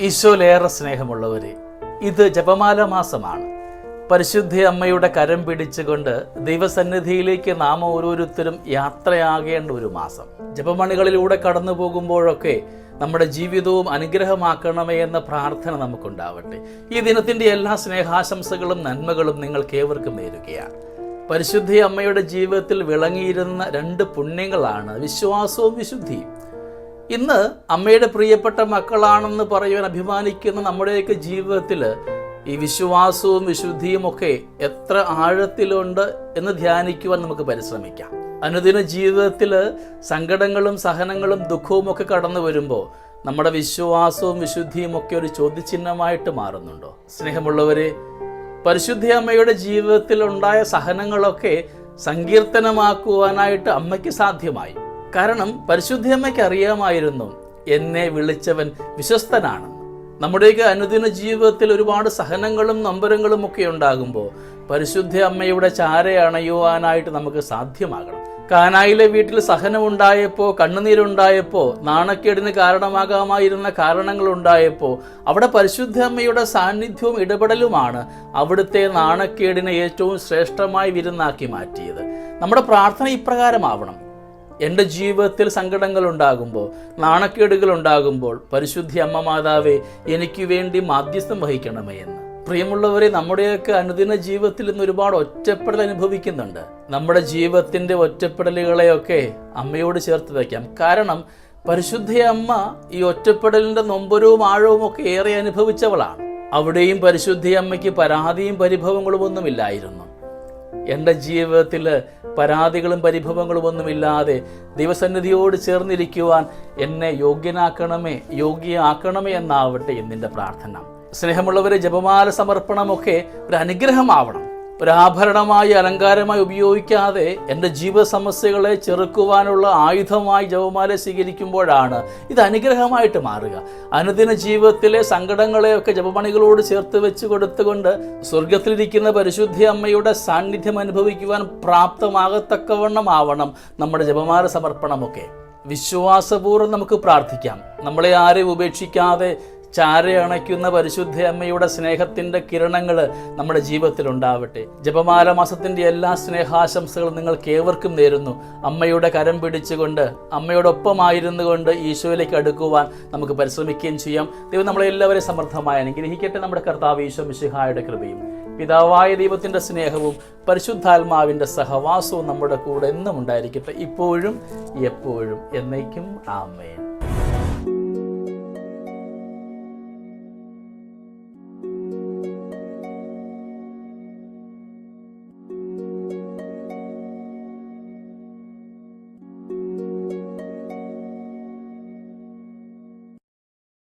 ഈശോയിലേറെ സ്നേഹമുള്ളവരെ ഇത് ജപമാല മാസമാണ്. പരിശുദ്ധ അമ്മയുടെ കരം പിടിച്ചുകൊണ്ട് ദൈവസന്നിധിയിലേക്ക് നാം ഓരോരുത്തരും യാത്രയാകേണ്ട ഒരു മാസം. ജപമണികളിലൂടെ കടന്നു പോകുമ്പോഴൊക്കെ നമ്മുടെ ജീവിതവും അനുഗ്രഹമാക്കണമേ എന്ന പ്രാർത്ഥന നമുക്കുണ്ടാവട്ടെ. ഈ ദിനത്തിന്റെ എല്ലാ സ്നേഹാശംസകളും നന്മകളും നിങ്ങൾക്ക് ഏവർക്കും നേരുകയാണ്. പരിശുദ്ധ അമ്മയുടെ ജീവിതത്തിൽ വിളങ്ങിയിരുന്ന രണ്ട് പുണ്യങ്ങളാണ് വിശ്വാസവും വിശുദ്ധിയും. ഇന്ന് അമ്മയുടെ പ്രിയപ്പെട്ട മക്കളാണെന്ന് പറയുവാൻ അഭിമാനിക്കുന്ന നമ്മുടെയൊക്കെ ജീവിതത്തിൽ ഈ വിശ്വാസവും വിശുദ്ധിയും ഒക്കെ എത്ര ആഴത്തിലുണ്ട് എന്ന് ധ്യാനിക്കുവാൻ നമുക്ക് പരിശ്രമിക്കാം. അനുദിന ജീവിതത്തിൽ സങ്കടങ്ങളും സഹനങ്ങളും ദുഃഖവും ഒക്കെ കടന്നു വരുമ്പോൾ നമ്മുടെ വിശ്വാസവും വിശുദ്ധിയും ഒക്കെ ഒരു ചോദ്യചിഹ്നമായിട്ട് മാറുന്നുണ്ടോ? സ്നേഹമുള്ളവരെ പരിശുദ്ധി അമ്മയുടെ ജീവിതത്തിൽ ഉണ്ടായ സഹനങ്ങളൊക്കെ സങ്കീർത്തനമാക്കുവാനായിട്ട് അമ്മയ്ക്ക് സാധ്യമായി. കാരണം പരിശുദ്ധ അമ്മയ്ക്ക് അറിയാമായിരുന്നു. എന്നെ വിളിച്ചവൻ വിശ്വസ്തനാണ്. നമ്മുടെയൊക്കെ അനുദിന ജീവിതത്തിൽ ഒരുപാട് സഹനങ്ങളും നമ്പരങ്ങളും ഒക്കെ ഉണ്ടാകുമ്പോൾ പരിശുദ്ധ അമ്മയുടെ ചാര അണയുവാനായിട്ട് നമുക്ക് സാധ്യമാകണം. കാനായിലെ വീട്ടിൽ സഹനമുണ്ടായപ്പോൾ കണ്ണുനീരുണ്ടായപ്പോൾ നാണക്കേടിന് കാരണമാകാമായിരുന്ന കാരണങ്ങൾ ഉണ്ടായപ്പോൾ അവിടെ പരിശുദ്ധ അമ്മയുടെ സാന്നിധ്യവും ഇടപെടലുമാണ് അവിടുത്തെ നാണക്കേടിനെ ഏറ്റവും ശ്രേഷ്ഠമായി വിരുന്നാക്കി മാറ്റിയത്. നമ്മുടെ പ്രാർത്ഥന ഇപ്രകാരമാവണം. എന്റെ ജീവിതത്തിൽ സങ്കടങ്ങൾ ഉണ്ടാകുമ്പോൾ നാണക്കേടുകൾ ഉണ്ടാകുമ്പോൾ പരിശുദ്ധി അമ്മ മാതാവേ എനിക്ക് വേണ്ടി മാധ്യസ്ഥം വഹിക്കണമേ എന്ന്. പ്രിയമുള്ളവരെ നമ്മുടെയൊക്കെ അനുദിന ജീവിതത്തിൽ നിന്ന് ഒരുപാട് ഒറ്റപ്പെടൽ അനുഭവിക്കുന്നുണ്ട്. നമ്മുടെ ജീവിതത്തിന്റെ ഒറ്റപ്പെടലുകളെയൊക്കെ അമ്മയോട് ചേർത്ത് വയ്ക്കാം. കാരണം പരിശുദ്ധ അമ്മ ഈ ഒറ്റപ്പെടലിന്റെ നൊമ്പരവും ആഴവും ഒക്കെ ഏറെ അനുഭവിച്ചവളാണ്. അവിടെയും പരിശുദ്ധ അമ്മയ്ക്ക് പരാതിയും പരിഭവങ്ങളും ഒന്നുമില്ലായിരുന്നു. എന്റെ ജീവിതത്തിൽ പരാതികളും പരിഭവങ്ങളും ഒന്നുമില്ലാതെ ദൈവസന്നിധിയോട് ചേർന്നിരിക്കുവാൻ എന്നെ യോഗ്യനാക്കണമേ യോഗ്യയാക്കണമേ എന്നാവട്ടെ എന്നിന്റെ പ്രാർത്ഥന. സ്നേഹമുള്ളവരെ ജപമാല സമർപ്പണമൊക്കെ ഒരു അനുഗ്രഹമാവണം. ഒരു ആഭരണമായി അലങ്കാരമായി ഉപയോഗിക്കാതെ എന്റെ ജീവിത സമസ്യകളെ ചെറുക്കുവാനുള്ള ആയുധമായി ജപമാല സ്വീകരിക്കുമ്പോഴാണ് ഇത് അനുഗ്രഹമായിട്ട് മാറുക. അനുദിന ജീവിതത്തിലെ സങ്കടങ്ങളെയൊക്കെ ജപമണികളോട് ചേർത്ത് വെച്ച് കൊടുത്തുകൊണ്ട് സ്വർഗത്തിലിരിക്കുന്ന പരിശുദ്ധ അമ്മയുടെ സാന്നിധ്യം അനുഭവിക്കുവാൻ പ്രാപ്തമാകത്തക്കവണ്ണം ആവണം നമ്മുടെ ജപമാല സമർപ്പണമൊക്കെ. വിശ്വാസപൂർവം നമുക്ക് പ്രാർത്ഥിക്കാം. നമ്മളെ ആരെയും ഉപേക്ഷിക്കാതെ ചാരയണയ്ക്കുന്ന പരിശുദ്ധ അമ്മയുടെ സ്നേഹത്തിന്റെ കിരണങ്ങൾ നമ്മുടെ ജീവിതത്തിൽ ഉണ്ടാവട്ടെ ജപമാല മാസത്തിന്റെ എല്ലാ സ്നേഹാശംസകളും നിങ്ങൾക്ക് ഏവർക്കും നേരുന്നു. അമ്മയുടെ കരം പിടിച്ചുകൊണ്ട് അമ്മയോടൊപ്പമായിരുന്നു കൊണ്ട് ഈശോയിലേക്ക് അടുക്കുവാൻ നമുക്ക് പരിശ്രമിക്കുകയും ചെയ്യാം. ദൈവം നമ്മളെ എല്ലാവരെയും സമർത്ഥമായി അനുഗ്രഹിക്കട്ടെ. നമ്മുടെ കർത്താവ് ഈശോ മിശിഹായുടെ കൃപയും പിതാവായ ദൈവത്തിന്റെ സ്നേഹവും പരിശുദ്ധാത്മാവിന്റെ സഹവാസവും നമ്മുടെ കൂടെ എന്നും ഉണ്ടായിരിക്കട്ടെ. ഇപ്പോഴും എപ്പോഴും എന്നേക്കും. ആമേൻ.